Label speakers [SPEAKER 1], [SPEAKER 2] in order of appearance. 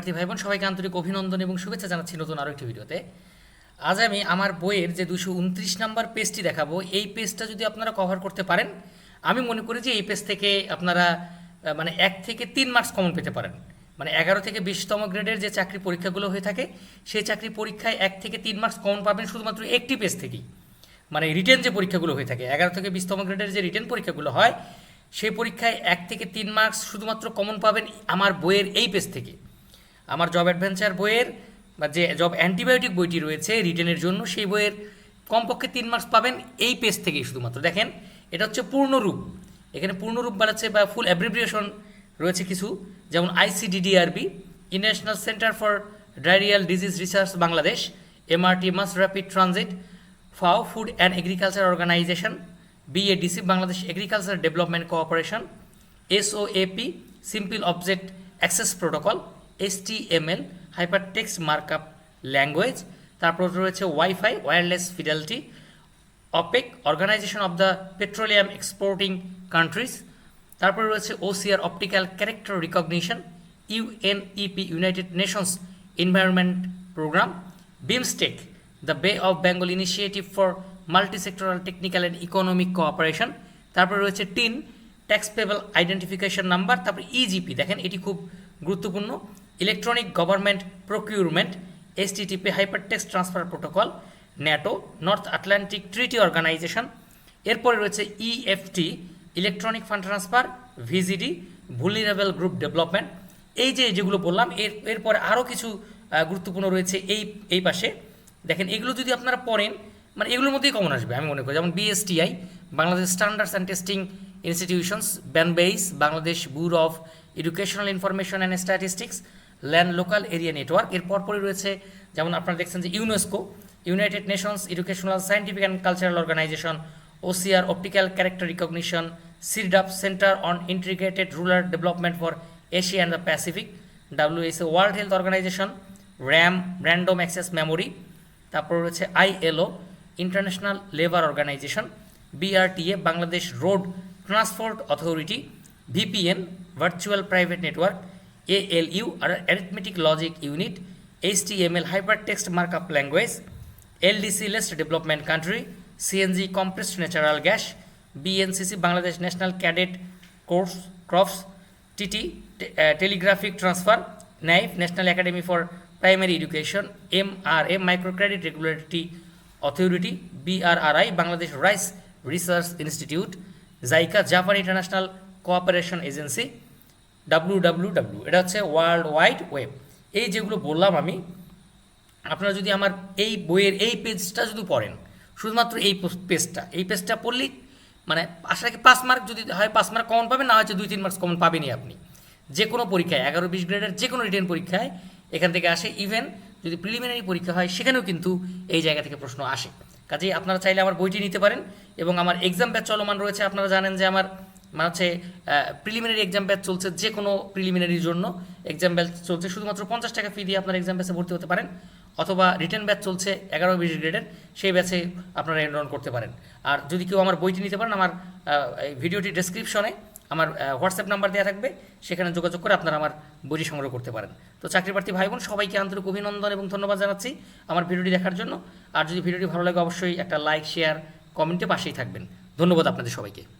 [SPEAKER 1] শিক্ষার্থী ভাই বোন সবাইকে আন্তরিক অভিনন্দন এবং শুভেচ্ছা জানাচ্ছি নতুন আরও একটি ভিডিওতে আজ আমি আমার বইয়ের যে দুশো উনত্রিশ নাম্বার পেজটি দেখাবো এই পেজটা যদি আপনারা কভার করতে পারেন আমি মনে করি যে এই পেজ থেকে আপনারা মানে এক থেকে তিন মার্কস কমন পেতে পারেন মানে এগারো থেকে বিশতম গ্রেডের যে চাকরি পরীক্ষাগুলো হয়ে থাকে সেই চাকরি পরীক্ষায় এক থেকে তিন মার্কস কমন পাবেন শুধুমাত্র একটি পেজ থেকেই মানে রিটেন যে পরীক্ষাগুলো হয়ে থাকে এগারো থেকে বিশতম গ্রেডের যে রিটেন পরীক্ষাগুলো হয় সেই পরীক্ষায় এক থেকে তিন মার্কস শুধুমাত্র কমন পাবেন আমার বইয়ের এই পেজ থেকে আমার জব অ্যাডভেঞ্চার বইয়ের বা যে জব অ্যান্টিবায়োটিক বইটি রয়েছে রিটেনের জন্য সেই বইয়ের কমপক্ষে তিন মার্কস পাবেন এই পেজ থেকেই শুধুমাত্র দেখেন এটা হচ্ছে পূর্ণরূপ এখানে পূর্ণরূপ বাড়াচ্ছে বা ফুল অ্যাব্রিভিয়েশন রয়েছে কিছু যেমন ICDDRB international centre for diarrhoeal disease research Bangladesh MRT mass rapid transit FAO food and agriculture organisation BADC Bangladesh agriculture development cooperation SOAP simple object access protocol HTML hyper text markup language তারপর রয়েছে WiFi wireless fidelity OPEC organisation of the petroleum exporting countries তারপরে রয়েছে OCR optical character recognition UNEP united nations environment programme BIMSTEC the bay of Bengal initiative for multisectoral technical and economic cooperation তারপরে রয়েছে TIN tax payable identification number তারপরে EGP দেখেন এটি খুব গুরুত্বপূর্ণ electronic government procurement HTTP hypertext transfer protocol NATO north Atlantic treaty organisation এরপরে রয়েছে EFT electronic fund transfer VGD vulnerable group development এই যে যেগুলো বললাম এর এরপরে আরও কিছু গুরুত্বপূর্ণ রয়েছে এই এই পাশে দেখেন এগুলো যদি আপনারা পড়েন মানে এগুলোর মধ্যেই কমন আসবে আমি মনে করি যেমন BSTI Bangladesh standards and testing institutions BANBEIS Bangladesh bureau of educational information and statistics LAN local area network এর পরপরই রয়েছে যেমন আপনারা দেখছেন যে UNESCO united nations educational scientific and cultural organisation OCR optical character recognition CIRDAP centre on integrated rural development for Asia and the Pacific WHO world health organisation RAM random access memory তারপর রয়েছে ILO international labour organisation BRTA Bangladesh road transport authority VPN virtual private network ALU আর arithmetic logic unit HTML Hypertext Markup Language, LDC List Development Country, CNG Compressed Natural Gas, BNCC Bangladesh National Cadet Corps, Crops, TT, uh, Telegraphic Transfer, NAIF National Academy for Primary Education, MRA Microcredit Regulatory Authority, BRRI Bangladesh Rice Research Institute, JICA Japan International Cooperation Agency, W W W এটা হচ্ছে world wide web এই যেগুলো বললাম আমি আপনারা যদি আমার এই বইয়ের এই পেজটা যদি পড়েন শুধুমাত্র এই পেজটা এই পেজটা পড়লেই মানে আশা পাঁচ মার্ক যদি হয় পাঁচ মার্ক কমন পাবেন না হয়তো দুই তিন মার্কস কমন পাবেনি আপনি যে কোনো পরীক্ষায় এগারো বিশ গ্রেডের যে কোনো রিটেন পরীক্ষায় এখান থেকে আসে ইভেন যদি প্রিলিমিনারি পরীক্ষা হয় সেখানেও কিন্তু এই জায়গা থেকে প্রশ্ন আসে কাজেই আপনারা চাইলে আমার বইটি নিতে পারেন এবং আমার এক্সাম ব্যাচ চলমান রয়েছে আপনারা জানেন যে আমার মানে হচ্ছে প্রিলিমিনারি এক্সাম ব্যাচ চলছে যে কোনো প্রিলিমিনারির জন্য এক্সাম ব্যাচ চলছে শুধুমাত্র পঞ্চাশ টাকা ফি দিয়ে আপনার এক্সাম ব্যাচে ভর্তি হতে পারেন অথবা রিটার্ন ব্যাচ চলছে এগারো বিশ গ্রেডের সেই ব্যাচে আপনারা এনরোল করতে পারেন আর যদি কেউ আমার বইটি নিতে পারেন আমার ভিডিওটি ডেসক্রিপশনে আমার হোয়াটসঅ্যাপ নাম্বার দেওয়া থাকবে সেখানে যোগাযোগ করে আপনারা আমার বইটি সংগ্রহ করতে পারেন তো চাকরি প্রার্থী ভাই বোন সবাইকে আন্তরিক অভিনন্দন এবং ধন্যবাদ জানাচ্ছি আমার ভিডিওটি দেখার জন্য আর যদি ভিডিওটি ভালো লাগে অবশ্যই একটা লাইক শেয়ার কমেন্টে পাশেই থাকবেন ধন্যবাদ আপনাদের সবাইকে